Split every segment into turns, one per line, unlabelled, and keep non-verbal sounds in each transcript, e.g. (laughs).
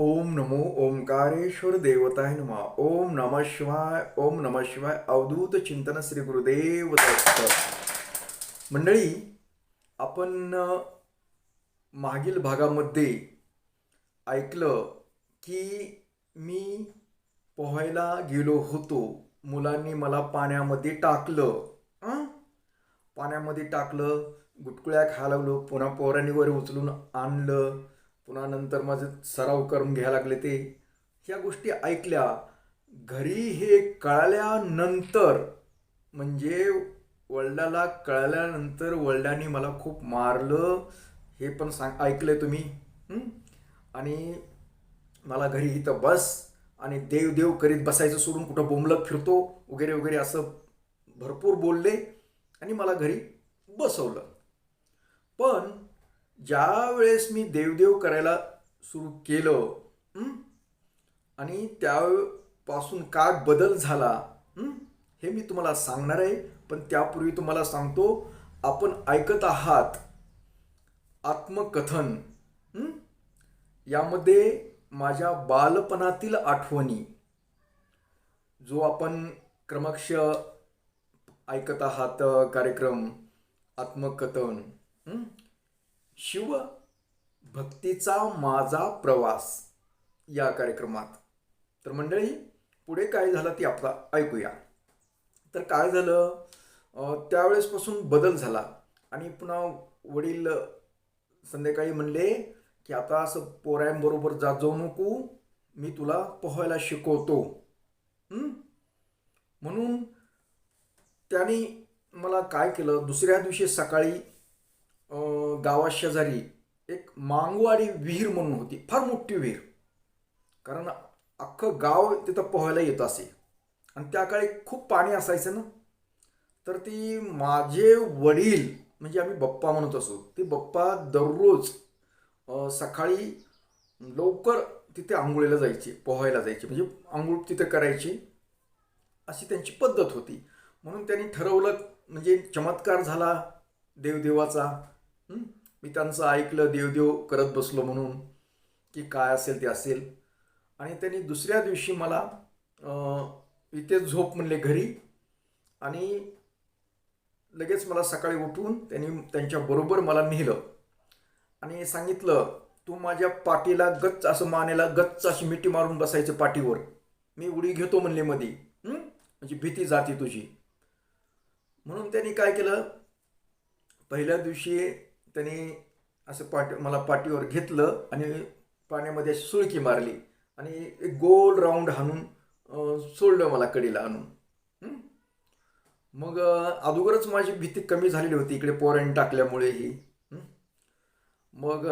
ओम नमो ओंकारेश्वर देवताय नमः। ओम नमः शिवाय ओम नमः शिवाय अवधूत चिंतन श्री गुरुदेव दत्त मंडळी आपण मागील भागामध्ये ऐकलं की मी पोहायला गेलो होतो. मुलांनी मला पाण्यामध्ये टाकलं. पाण्यामध्ये टाकलं गुटकुळ्या खालवलं पुन्हा पोरांनी वर उचलून आणलं. पुन्हा नंतर माझे सराव करून घ्यायला लागले ते. ह्या गोष्टी ऐकल्या. घरी हे कळल्यानंतर म्हणजे वडिलाला कळल्यानंतर वल्डाने मला खूप मारलं. हे पण सांग ऐकलंय तुम्ही? आणि मला घरी इथं बस आणि देव देव करीत बसायचं सोडून कुठं बोंबलत फिरतो वगैरे वगैरे असं भरपूर बोलले आणि मला घरी बसवलं. पण ज्या वेळेस मी देवदेव करायला सुरू केलं आणि त्यापासून काय बदल झाला हे? मी तुम्हाला सांगणार आहे. पण त्यापूर्वी तुम्हाला सांगतो आपण ऐकत आहात आत्मकथन यामध्ये माझ्या बालपणातील आठवणी जो आपण क्रमक्ष ऐकत आहात कार्यक्रम आत्मकथन शिव भक्तीचा माझा प्रवास या कार्यक्रमात. तर मंडळी पुढे काय झालं ते आपला ऐकूया. तर काय झालं? त्यावेळेसपासून बदल झाला. आणि पुन्हा वडील संध्याकाळी म्हणले की आता असं पोऱ्यांबरोबर जा जाऊ नको. मी तुला पोहायला शिकवतो. म्हणून त्याने मला काय केलं? दुसऱ्या दिवशी सकाळी गावाशेजारी एक मांगवाडी विहीर म्हणून होती. फार मोठी विहीर. कारण अख्खं गाव तिथं पोहायला येत असे. आणि त्या काळी खूप पाणी असायचं ना. तर ती माझे वडील म्हणजे आम्ही बप्पा म्हणत असो ते बप्पा दररोज सकाळी लवकर तिथे आंघोळीला जायचे पोहायला जायचे. म्हणजे आंघोळ तिथे करायची. अशी त्यांची पद्धत होती. म्हणून त्यांनी ठरवलं म्हणजे चमत्कार झाला देवदेवाचा. मी त्यांचं ऐकलं देवदेव करत बसलो म्हणून की काय असेल ते असेल. आणि त्यांनी दुसऱ्या दिवशी मला इथेच झोप म्हणले घरी. आणि लगेच मला सकाळी उठून त्यांनी त्यांच्याबरोबर मला नेलं. आणि सांगितलं तू माझ्या पाठीला गच्च असं मानेला गच्च अशी मिठी मारून बसायचं पाठीवर. मी उडी घेतो म्हणले मध्ये म्हणजे भीती जाते तुझी. म्हणून त्यांनी काय केलं? पहिल्या दिवशी त्यांनी असं पाठी मला पाठीवर घेतलं आणि पाण्यामध्ये अशी सुळकी मारली आणि एक गोल राऊंड हाणून सोडलं मला कडीला आणून. मग अगोदरच माझी भीती कमी झालेली होती इकडे पोरांनी टाकल्यामुळे ही? मग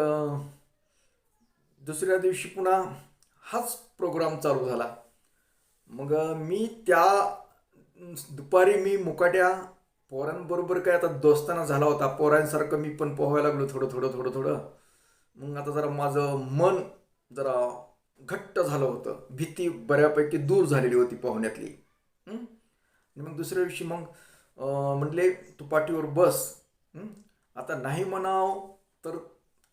दुसऱ्या दिवशी पुन्हा हाच प्रोग्राम चालू झाला. मग मी त्या दुपारी मी मुकाट्या पोरांबरोबर काय आता दोस्ताना झाला होता पोरांसारखं मी पण पोहायला लागलो थोडं थोडं थोडं थोडं. मग आता जरा माझं मन जरा घट्ट झालं होतं. भीती बऱ्यापैकी दूर झालेली होती पोहण्यातली. आणि मग दुसऱ्या दिवशी मग म्हटले म्हणले तू पाठीवर बस. आता नाही म्हणाव तर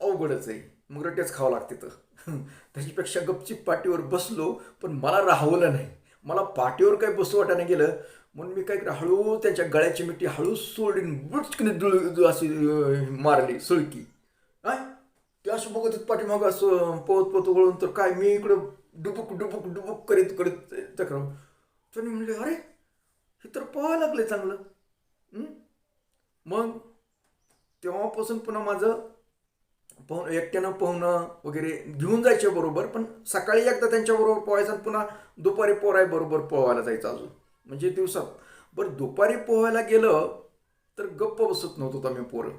अवघडच आहे. मग रटेच खावं लागते तर. (laughs) त्याच्यापेक्षा गपचीप पाठीवर बसलो पण मला राहवलं नाही. मला पाठीवर काही बसू वाटायला गेलं म्हणून मी काय केलं हळू त्याच्या गळ्याची मिठी हळू सोडून बुचकने दुळ अशी मारली सुळकी काय ते असं बघत होते पाठीमागं असं पोत पोत वळून तर काय मी इकडं डुबुक डुबुक डुबुक करीत करीत चक्र त्याने म्हणले अरे हे तर पाहावं लागलं चांगलं. मग तेव्हापासून पुन्हा माझं पोहणं एकट्यानं पोहणं वगैरे घेऊन जायचे बरोबर पण सकाळी एकदा त्यांच्याबरोबर पोहायचं आणि पुन्हा दुपारी पोराय बरोबर पोहायला जायचं अजून म्हणजे दिवसात. बरं दुपारी पोहायला गेलं तर गप्प बसत नव्हतो आम्ही पोरं.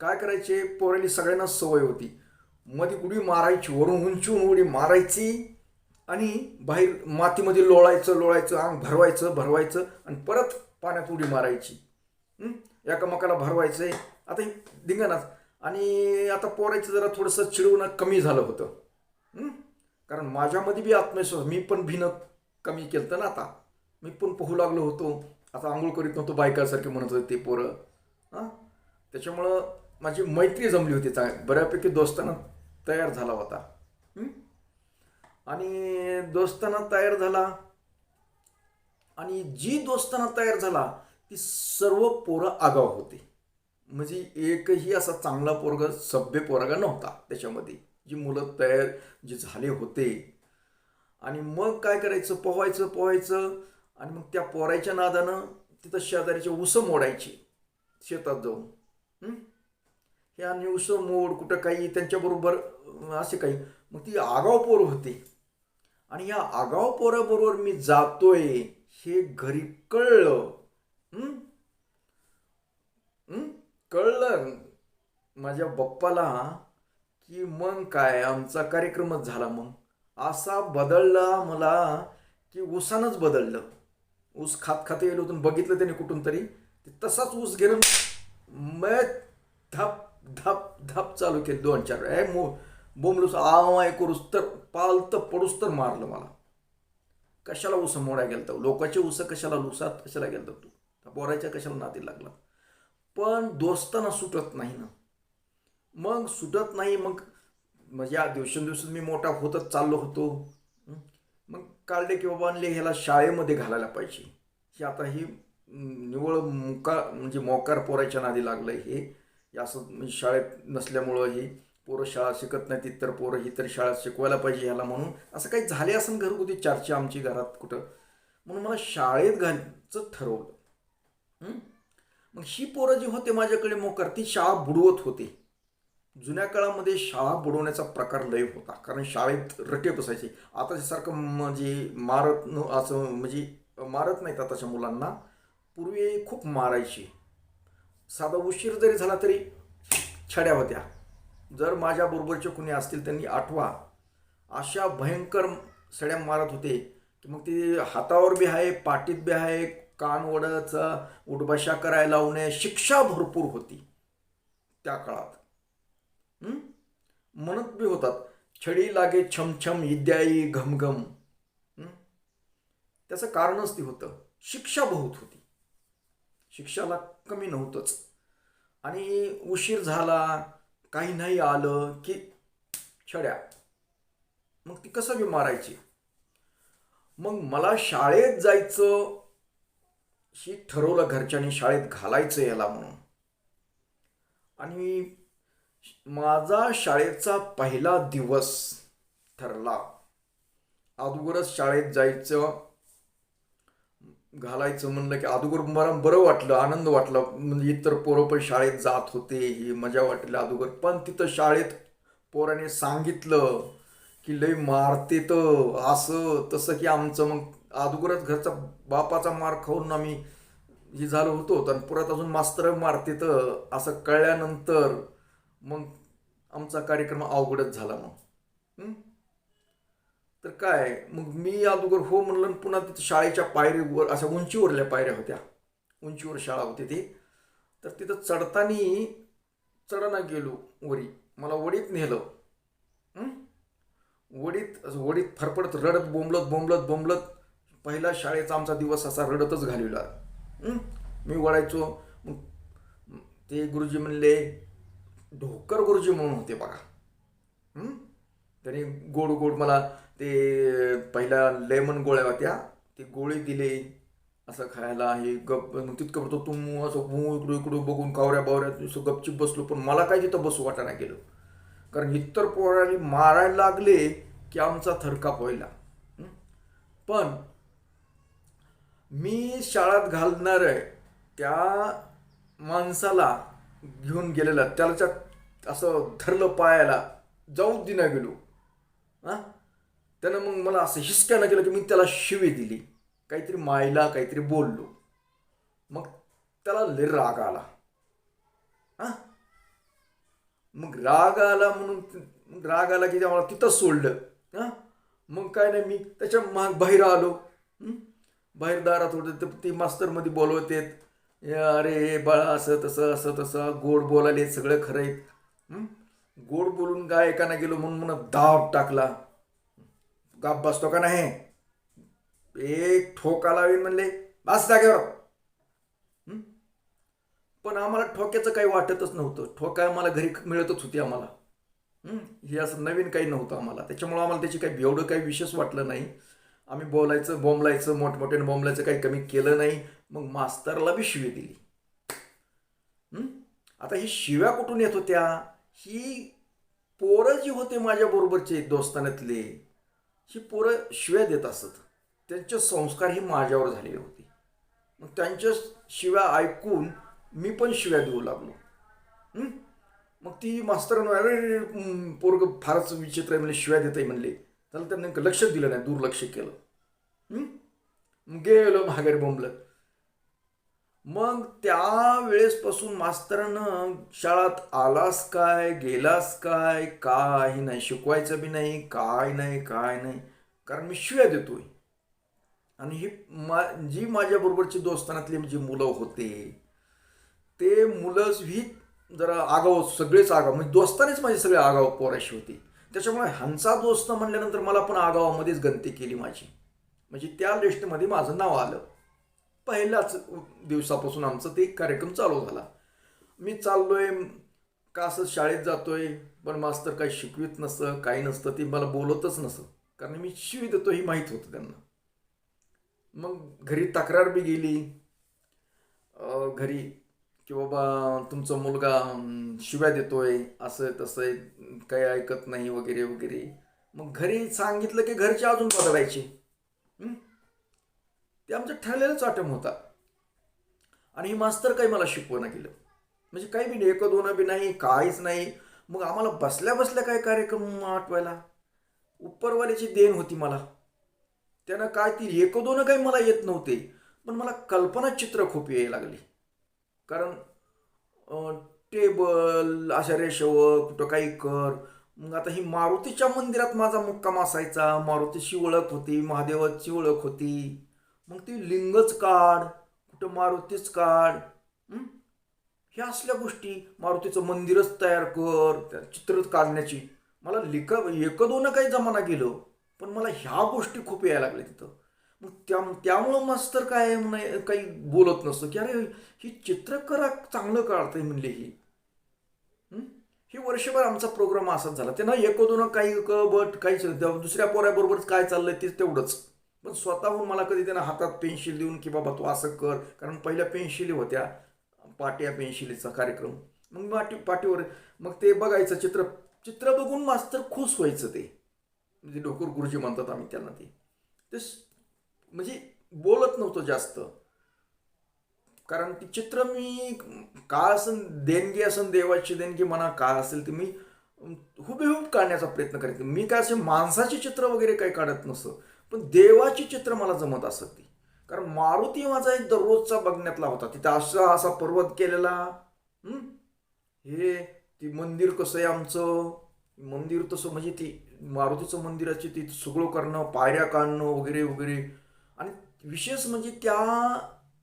काय करायचे? पोराली सगळ्यांना सवय होती. मध्ये उडी मारायची वरून उंचून उडी मारायची आणि बाहेर मातीमध्ये लोळायचं लोळायचं अंग भरवायचं भरवायचं आणि परत पाण्यात उडी मारायची. एकामेकाला भरवायचं आहे आता हे धिंगाणाच आणि आता पोरायचं जरा थोडंसं चिडवणं कमी झालं होतं. कारण माझ्यामध्ये बी आत्मविश्वास मी पण भिनत कमी केलं ना आता. मी पण पोहू लागलो होतो. आता आंघोळ करीत नव्हतो बायकासारखे म्हणत होते ते पोरं. हां? त्याच्यामुळं माझी मैत्री जमली होती चांग बऱ्यापैकी दोस्ताना तयार झाला होता. आणि दोस्ताना तयार झाला. आणि जी दोस्ताना तयार झाला ती सर्व पोरं आगाव होती. म्हणजे एकही असा चांगला पोरगा सभ्य पोरगा नव्हता त्याच्यामध्ये. जी मुलं तयार जे झाले होते. आणि मग काय करायचं? पोहायचं पोहायचं. आणि मग त्या पोरायच्या नादानं तिथं शेजारीचे उसं मोडायची. शेतात जाऊन. हे? आणि उसं मोड कुठं काही त्यांच्याबरोबर असे काही. मग ती आगाव पोरं होती. आणि या आगाव पोराबरोबर मी जातोय हे घरी कळलं. कळलं माझ्या बाप्पाला की मग काय? आमचा कार्यक्रमच झाला मग. असा बदलला मला की ऊसानंच बदललं. ऊस खात खात येलो होतं बघितलं त्याने कुठून तरी. ते तसाच ऊस घेऊन मग धप धप धप चालू केलं दोन चार ए मो बोंबलूस आवाय करूस तर पालतं पडूस तर मारलं मला. कशाला ऊस मोडा गेलता? लोकांचे ऊस कशाला लुसात कशाला गेलता तू? त्या पोराच्या कशाला नाती लागला? पण दोस्ताना सुटत नाही ना. मग सुटत नाही मग म्हणजे या दिवसेंदिवस मी मोठा होतच चाललो होतो. मग काढले की बाबा ह्याला शाळेमध्ये घालायला पाहिजे. ही आता ही निवळ मुका म्हणजे मोकार पोराच्या नादी लागलं हे. हे असं म्हणजे शाळेत नसल्यामुळं ही पोरं शाळा शिकत नाही ती तर पोरं ही तर शाळा शिकवायला पाहिजे ह्याला म्हणून. असं काही झाले असं घरगुती चर्चा आमची घरात कुठं? म्हणून मला शाळेत घालचं ठरवलं. मग ही पोरं जी होते माझ्याकडे मोकार ती शाळा बुडवत होते. जुन्या काळामध्ये शाळा बुडवण्याचा प्रकार लय होता कारण शाळेत रटे बसायचे. आता सारखं म्हणजे मारत न असं म्हणजे मारत नाहीत आताच्या मुलांना. पूर्वी खूप मारायची. साधा उशीर जरी झाला तरी छड्या होत्या. जर माझ्याबरोबरचे कुणी असतील त्यांनी आठवा. अशा भयंकर सड्या मारत होते. की मग ते हातावर बी आहे पाठीत बी आहे कान उठबशा करायला लावणे शिक्षा भरपूर होती. त्या काळात. म्हणत बी होतात छडी लागे छमछम इद्याई घमघम. त्याचं कारणच ते होतं. शिक्षा बहुत होती. शिक्षाला कमी नव्हतंच. आणि उशीर झाला काही नाही आलं की छड्या. मग ती कसं बी मारायची? मग मला शाळेत जायचं हे ठरवलं घरच्यांनी शाळेत घालायचं याला म्हणून. आणि माझा शाळेचा पहिला दिवस ठरला. अगोदरच शाळेत जायचं घालायचं म्हणलं की अगोदर मला बरं वाटलं आनंद वाटला. म्हणजे इतर पोरं पण शाळेत जात होते ही मजा वाटली अगोदर. पण तिथं शाळेत पोराने सांगितलं की लय मारते तर असं तसं की आमचं मग अगोदरच घरचा बापाचा मार खाऊन आम्ही हे झालो होतो. आणि पुरात अजून मास्तर मारते तर असं कळल्यानंतर मग आमचा कार्यक्रम अवघडच झाला मग. तर काय? मग मी अगोदर हो म्हणलं पुन्हा तिथं शाळेच्या पायरीवर अशा उंचीवरल्या पायऱ्या होत्या. उंचीवर शाळा होती ती. तर तिथं चढताना चढना गेलो वरी. मला वडीत नेलं. वडीत असं वडीत फरफडत रडत बोंबलत बोंबलत बोंबलत. पहिला शाळेचा आमचा दिवस असा रडतच घालविला. मी वळायचो मग ते गुरुजी म्हणले ढोकर गुरुजी म्हणून होते बघा. त्याने त्यांनी गोड गोड मला ते पहिल्या लेमन गोळ्या होत्या ते गोळी दिले. असं खायला हे गप तितकं होतं तू असं मू इकडं इकडं बघून कावऱ्या बावऱ्या असं गपचिप बसलो पण मला काय तिथं बसू वाटाणा गेलो. कारण इतर पोराने मारायला लागले की आमचा थरकाप व्हायला. पण मी शाळेत घालणार आहे त्या माणसाला घेऊन गेलेला त्याच्या असं धरलं पायाला जाऊ दिना गेलो. हां? त्यानं मग मला असं हिसक्यानं केलं की मी त्याला शिवी दिली. काहीतरी मायला काहीतरी बोललो. मग त्याला लय राग आला. हां? मग राग आला म्हणून राग आला की मला तिथंच सोडलं. हां? मग काय नाही मी त्याच्या माग बाहेर आलो. हं? बाहेर दारात होते तर ती मास्तरमध्ये बोलवतेत "ए, अरे बाळा असं तसं असं तसं गोड बोलायले सगळं खरं आहे गोड बोलून काय गेलो म्हणून म्हणून दाब टाकला. गाप बसतो का नाही? एक ठोका लावीन म्हणले बस जागेवर. पण आम्हाला ठोक्याचं काही वाटतच नव्हतं. ठोका आम्हाला घरी मिळतच होती आम्हाला. हे असं नवीन काही नव्हतं आम्हाला. त्याच्यामुळं आम्हाला त्याची काही एवढं काही विशेष वाटलं नाही. आम्ही बोलायचं बोंबलायचं मोठमोठ्याने बोंबलायचं काही कमी केलं नाही. मग मास्तरला बी शिवी दिली. आता ही शिव्या कुठून येत होत्या? ही पोरं जी होते माझ्या बरोबरचे दोस्तानातले ही पोरं शिव्या देत असत. त्यांचे संस्कार ही माझ्यावर झालेले होते. मग त्यांच्या शिव्या ऐकून मी पण शिव्या देऊ लागलो. मग ती मास्तर पोरग फारच विचित्र आहे म्हणजे शिव्या देत आहे म्हणले. त्याला त्यांनी लक्ष दिलं नाही दुर्लक्ष केलं. गेलो माघारी बोंबलं मग त्या वेळेसपासून मास्तरानं शाळात आलास काय गेलास काय काही नाही शिकवायचं बी नाही काय नाही काय नाही. कारण मी शिव्या देतोय. आणि ही मा जी माझ्याबरोबरची दोस्तानातली जी मुलं होते ते मुलं ही जरा आगाव सगळेच आगाव म्हणजे दोस्तानेच माझे सगळे आगाव पोराशी होती. त्याच्यामुळे ह्यांचा दोस्त म्हणल्यानंतर मला पण आगावामध्येच गणती केली माझी. म्हणजे त्या लिस्टमध्ये माझं नाव आलं. पहिल्याच दिवसापासून आमचं ते कार्यक्रम चालू झाला. मी चाललोय का असं शाळेत जातोय पण मास्तर काही शिकवित नसतं काही नसतं ते मला बोलतच नसतं. कारण मी शिवी देतो ही माहीत होतं त्यांना. मग घरी तक्रार बी गेली. घरी की बाबा तुमचा मुलगा शिव्या देतोय असं तसं आहे, काही ऐकत नाही वगैरे वगैरे. मग घरी सांगितलं की घरचे अजून बदलायचे ते आमचं ठरलेलाच आटम होता. आणि हे मास्तर काही मला शिकवणं गेलं. म्हणजे काही बी नाही एक दोन बी नाही काहीच नाही. मग आम्हाला बसल्या बसल्या काय कार्यक्रम आठवायला? उपरवाल्याची देण होती मला. त्यानं काय ती एक दोन काही मला येत नव्हते. पण मला कल्पना चित्र खूप यायला लागली. कारण टेबल अशा रेषेवर कुठं काही कर. मग आता ही मारुतीच्या मंदिरात माझा मुक्काम असायचा. मारुतीची ओळख होती महादेवाची ओळख होती. मग ती लिंगच काढ कुठं मारुतीच काढ. ह्या असल्या गोष्टी. मारुतीचं मंदिरच तयार कर त्या चित्र काढण्याची. मला लिख एक दोन काही जमाना गेलो पण मला ह्या गोष्टी खूप यायला लागल्या तिथं. मग त्या त्यामुळं मास्तर काय नाही काही बोलत नसतं. की अरे ही चित्रकला चांगलं काढते म्हणले ही. हे? वर्षभर आमचा प्रोग्राम असाच झाला. त्यांना एक दोन काही क बट काहीच दुसऱ्या पोऱ्याबरोबरच काय चाललंय ते तेवढंच. पण स्वतःहून मला कधी त्यांना हातात पेन्सिल देऊन की बाबा तू असं कर. कारण पहिल्या पेन्शिली होत्या. पाट्या पेन्शिलीचा कार्यक्रम. मग पाटी पाटीवर मग ते बघायचं चित्र. चित्र बघून मास्तर खुश व्हायचं ते. म्हणजे डोकर गुरुजी म्हणतात आम्ही त्यांना ते. म्हणजे बोलत नव्हतो जास्त. कारण ती चित्र मी काय असन देणगी असन देवाची देणगी म्हणा काय असेल ते मी हुबेहूब काढण्याचा प्रयत्न करेन मी काय असे माणसाची चित्र वगैरे काही काढत नसतं. पण देवाची चित्र मला जमत असत. ती कारण मारुती माझा एक दररोजचा बघण्यातला होता. तिथं असा असा पर्वत केलेला. हे ती मंदिर कसं आहे आमचं? मंदिर तसं म्हणजे ती मारुतीचं मंदिराची ती सगळं करणं पायऱ्या काढणं वगैरे वगैरे. आणि विशेष म्हणजे त्या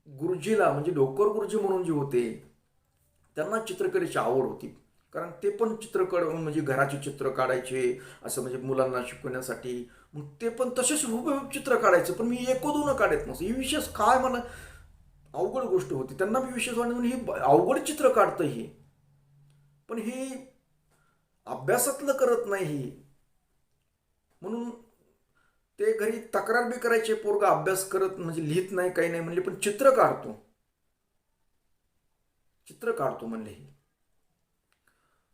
गुरुजीला म्हणजे डोकर गुरुजी म्हणून जे होते त्यांना चित्रकलेची आवड होती. कारण ते पण चित्र काढ म्हणजे घराचे चित्र काढायचे असं म्हणजे मुलांना शिकवण्यासाठी. मग ते पण तसेच हुबेहूब चित्र काढायचं पण मी एकोदोनं काढत नसतं ही विशेष काय मला अवघड गोष्ट होती. त्यांना मी विशेष वाटलं म्हणून ही अवघड चित्र काढतं ही. पण ही अभ्यासातलं करत नाही ही. म्हणून ते घरी तक्रार बी करायचे पोरगा अभ्यास करत म्हणजे लिहित नाही काही नाही म्हणले पण चित्र काढतो. चित्र काढतो म्हणले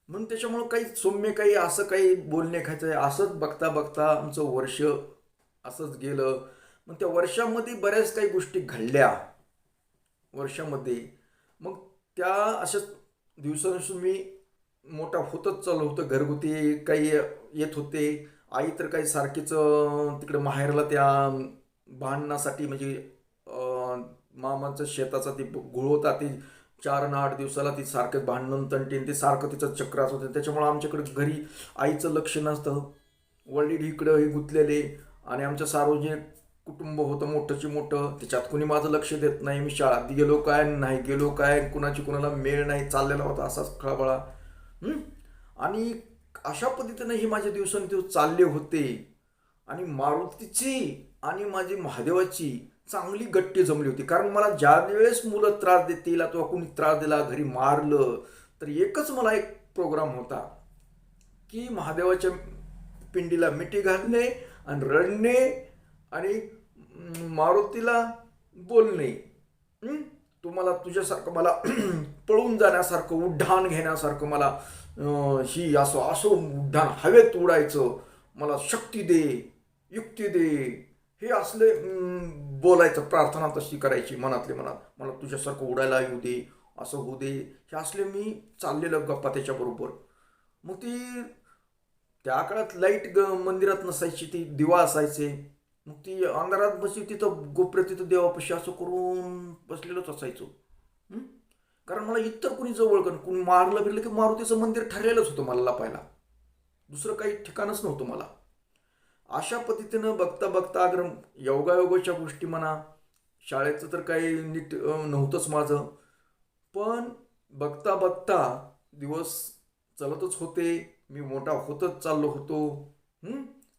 म्हणून त्याच्यामुळं काही सौम्य काही असं काही बोलणे खायचं आहे असंच बघता बघता आमचं वर्ष असंच गेलं. मग त्या वर्षामध्ये बऱ्याच काही गोष्टी घडल्या. वर्षामध्ये. मग त्या अशा दिवसानुसार मी मोठा होतच चालू होतं. घरगुती काही येत होते. आई तर काही सारखीच तिकडे माहेरला त्या भांडणासाठी म्हणजे मामाचं शेताचा ती गुळ होता ती चार आणि आठ दिवसाला ती सारखं भांडण तंटीन ते सारखं तिचं चक्राच होतं. त्याच्यामुळं आमच्याकडे घरी आईचं लक्ष नसतं. वडील इकडं हे गुंतलेले आणि आमचं सार्वजनिक कुटुंब होतं मोठंची मोठं. त्याच्यात कुणी माझं लक्ष देत नाही. मी शाळेत गेलो काय? नाही गेलो काय? कुणाची कुणाला मेळ नाही. चाललेला होता असाच खळबळा. आणि अशा पद्धतीनं हे माझे दिवसांदिवस चालले होते. आणि मारुतीची आणि माझी महादेवाची चांगली गट्टी जमली होती. कारण मला ज्या वेळेस मुलं त्रास देतील अथवा कोणी त्रास दिला घरी मारलं तर एकच मला एक प्रोग्राम होता की महादेवाच्या पिंडीला मिठी घालणे आणि रडणे आणि मारुतीला बोलणे. तुम्हाला तुझ्यासारखं मला (clears throat) पळून जाण्यासारखं उड्डाण घेण्यासारखं मला ही असं असं उड्डाण हवेत उडायचं मला शक्ती दे युक्ती दे हे असले बोलायचं प्रार्थना तशी करायची मनातले मनात. मला तुझ्यासारखं उडायला येऊ दे असं होऊ दे. हे असले मी चाललेलं गप्पा त्याच्याबरोबर. मग ती त्या काळात लाइट ग मंदिरात नसायची ती दिवा असायचे. मग ती अंधारात बसली तिथं गोप्र तिथं देवापाशी असं करून बसलेलंच असायचो. कारण मला इतर कुणी जवळ कारण कुणी मारलं फिरलं की मारुतीचं मंदिर ठरलेलंच होतं मला लपायला. दुसरं काही ठिकाणच नव्हतं मला. अशा पद्धतीनं बघता बघता अगर योगायोगाच्या गोष्टी म्हणा शाळेचं तर काही नीट नव्हतंच माझं. पण बघता बघता दिवस चालतच होते. मी मोठा होतच चाललो होतो.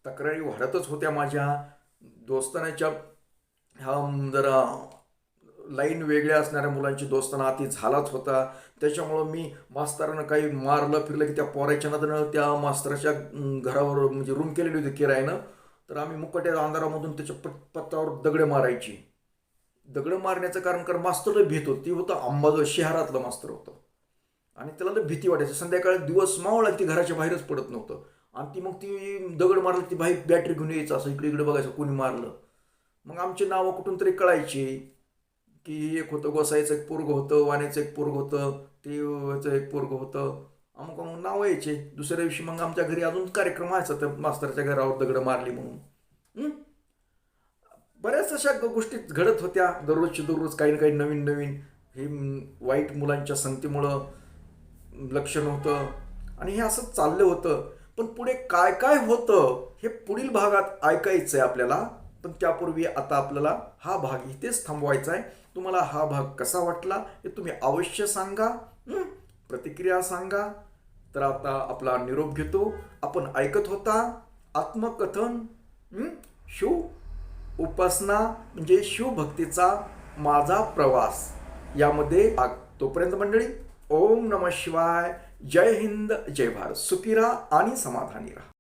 तक्रारी वाढतच होत्या माझ्या. दोस्तानाच्या ह्या जरा लाईन वेगळ्या असणाऱ्या मुलांची दोस्ताना आधी झालाच होता. त्याच्यामुळं मी मास्तरानं काही मारलं फिरलं की त्या पोराच्या नदनं त्या मास्तराच्या घरावर म्हणजे रूम केलेली होती किरायनं. तर आम्ही मुकट्या अंधारामधून त्याच्या पट पत्तावर दगडे मारायची. दगडं मारण्याचं कारण कारण मास्तरला भीत होती. ती होतं अंबाजो शहरातलं मास्तर होतं. आणि त्याला तर भीती वाटायची. संध्याकाळी दिवस मावळा ती घराच्या बाहेरच पडत नव्हतं. आणि ती मग ती दगड मारली ती बाहेर बॅटरी घेऊन यायचं असं इकडे इकडे बघायचं कोणी मारलं. मग आमची नावं कुठून तरी कळायची. की एक होतं गोसाईचं एक पोरग होतं वाण्याचं एक पोरग होतं तेचं एक पोरग होतं. अमुक अमुक नावं यायचे. दुसऱ्या दिवशी मग आमच्या घरी अजून कार्यक्रम व्हायचा त्या मास्तरच्या घरावर दगड मारली म्हणून. बऱ्याच अशा गोष्टी घडत होत्या. दररोजची दररोज काही ना काही नवीन नवीन. हे वाईट मुलांच्या संगतीमुळं लक्ष नव्हतं. आणि हे असं चाललं होतं. पण पुढे काय काय होतं हे पुढील भागात ऐकायचं आहे आपल्याला. पण त्यापूर्वी आता आपल्याला हा भाग इथेच थांबवायचा आहे. तुम्हाला हा भाग कसा वाटला हे तुम्ही अवश्य सांगा प्रतिक्रिया सांगा. तर आता आपला निरोप घेतो. आपण ऐकत होता आत्मकथन शिव उपासना म्हणजे शिवभक्तीचा माझा प्रवास. यामध्ये तोपर्यंत मंडळी ओम नम शिवाय. जय हिंद जय भारत. सुखी राहा आणि समाधानी राहा.